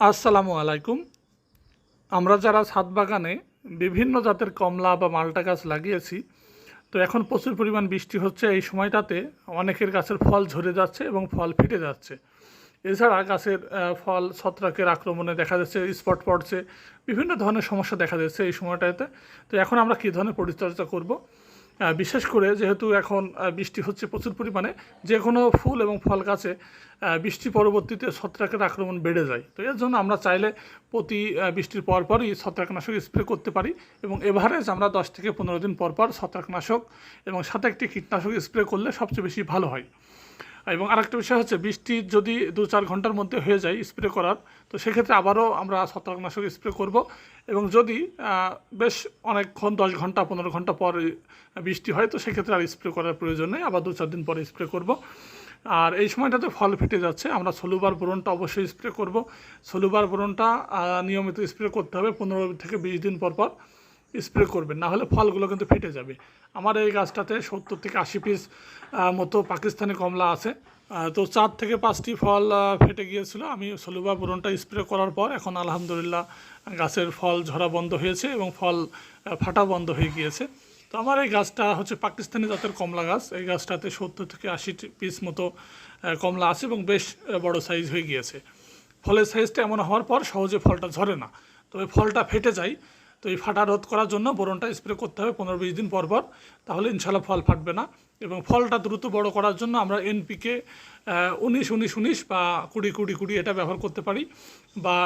আসসালামু আলাইকুম। আমরা যারা ছাদ বাগানে বিভিন্ন জাতের কমলা বা মালটা গাছ লাগিয়েছি, তো এখন প্রচুর পরিমাণ বৃষ্টি হচ্ছে এই সময়টাতে। অনেকের গাছের ফল ঝরে যাচ্ছে এবং ফল ফেটে যাচ্ছে। এছাড়া গাছের ফল ছত্রাকের আক্রমণে দেখা যাচ্ছে, স্পট পড়ছে, বিভিন্ন ধরনের সমস্যা দেখা যাচ্ছে এই সময়টাতে। তো এখন আমরা কী ধরনের পরিচর্যা করব? বিশেষ করে যেহেতু এখন বৃষ্টি হচ্ছে প্রচুর পরিমাণে, যে কোনো ফুল এবং ফল গাছে বৃষ্টি পরবর্তীতে ছত্রাকের আক্রমণ বেড়ে যায়। তো এর জন্য আমরা চাইলে প্রতি বৃষ্টির পর পরই ছত্রাকনাশক স্প্রে করতে পারি এবং এভারেজ আমরা দশ থেকে পনেরো দিন পর পর ছত্রাকনাশক এবং সাথে একটি কীটনাশক স্প্রে করলে সবচেয়ে বেশি ভালো হয়। এবং আরেকটা বিষয় হচ্ছে বৃষ্টি যদি দু চার ঘণ্টার মধ্যে হয়ে যায় স্প্রে করার, তো সেক্ষেত্রে আবারও আমরা ছত্রাকনাশক স্প্রে করব। এবং যদি বেশ অনেকক্ষণ, দশ ঘণ্টা, পনেরো ঘণ্টা পর বৃষ্টি হয়, তো সেক্ষেত্রে আর স্প্রে করার প্রয়োজন নেই। আবার দু চার দিন পরে স্প্রে করব। আর এই সময়টাতে ফল ফেটে যাচ্ছে। আমরা সলুবার বোরনটা অবশ্যই স্প্রে করব। সলুবার বোরনটা নিয়মিত স্প্রে করতে হবে পনেরো থেকে বিশ দিন পর পর। স্প্রে করবেন না হলে ফলগুলো কিন্তু ফেটে যাবে। আমার এই গাছটাতে সত্তর থেকে আশি পিস মতো পাকিস্তানি কমলা আছে। তো চার থেকে পাঁচটি ফল ফেটে গিয়েছিল। আমি সলুবা বোরনটা স্প্রে করার পর এখন আলহামদুলিল্লাহ গাছের ফল ঝরা বন্ধ হয়েছে এবং ফল ফাটা বন্ধ হয়ে গিয়েছে। তো আমার এই গাছটা হচ্ছে পাকিস্তানি জাতের কমলা গাছ। এই গাছটাতে সত্তর থেকে আশি পিস মতো কমলা আছে এবং বেশ বড় সাইজ হয়ে গিয়েছে। ফলের সাইজটা এমন হওয়ার পর সহজে ফলটা ঝরে না। তবে ফলটা ফেটে যায়। তো এই ফাটা রোধ করার জন্য বোরনটা স্প্রে করতে হবে পনেরো বিশ দিন পরপর পর, তাহলে ইনশাল্লাহ ফল ফাটবে না। এবং ফলটা দ্রুত বড় করার জন্য আমরা এনপিকে উনিশ উনিশ উনিশ বা কুড়ি কুড়ি কুড়ি এটা ব্যবহার করতে পারি। বা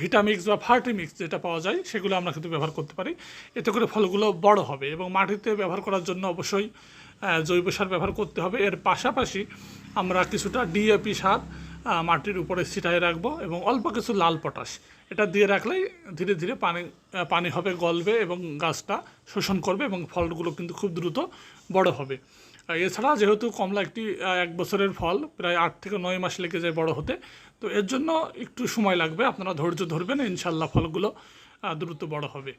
ভিটামিক্স বা ফার্টিমিক্স যেটা পাওয়া যায়, সেগুলো আমরা কিন্তু ব্যবহার করতে পারি। এতে করে ফলগুলো বড় হবে এবং মাটিতে ব্যবহার করার জন্য অবশ্যই জৈব সার ব্যবহার করতে হবে। এর পাশাপাশি আমরা কিছুটা ডিএপি সার মাটির উপরে ছিটাই রাখব এবং অল্প কিছু লাল পটাশ। এটা দিয়ে রাখলেই ধীরে ধীরে পানি পানি হবে, গলবে এবং গাছটা শোষণ করবে এবং ফলগুলো কিন্তু খুব দ্রুত বড় হবে। এছাড়া যেহেতু কমলা একটি এক বছরের ফল, প্রায় আট থেকে নয় মাস লেগে যায় বড় হতে, তো এর জন্য একটু সময় লাগবে। আপনারা ধৈর্য ধরবেন ইনশাল্লাহ ফলগুলো দ্রুত বড় হবে।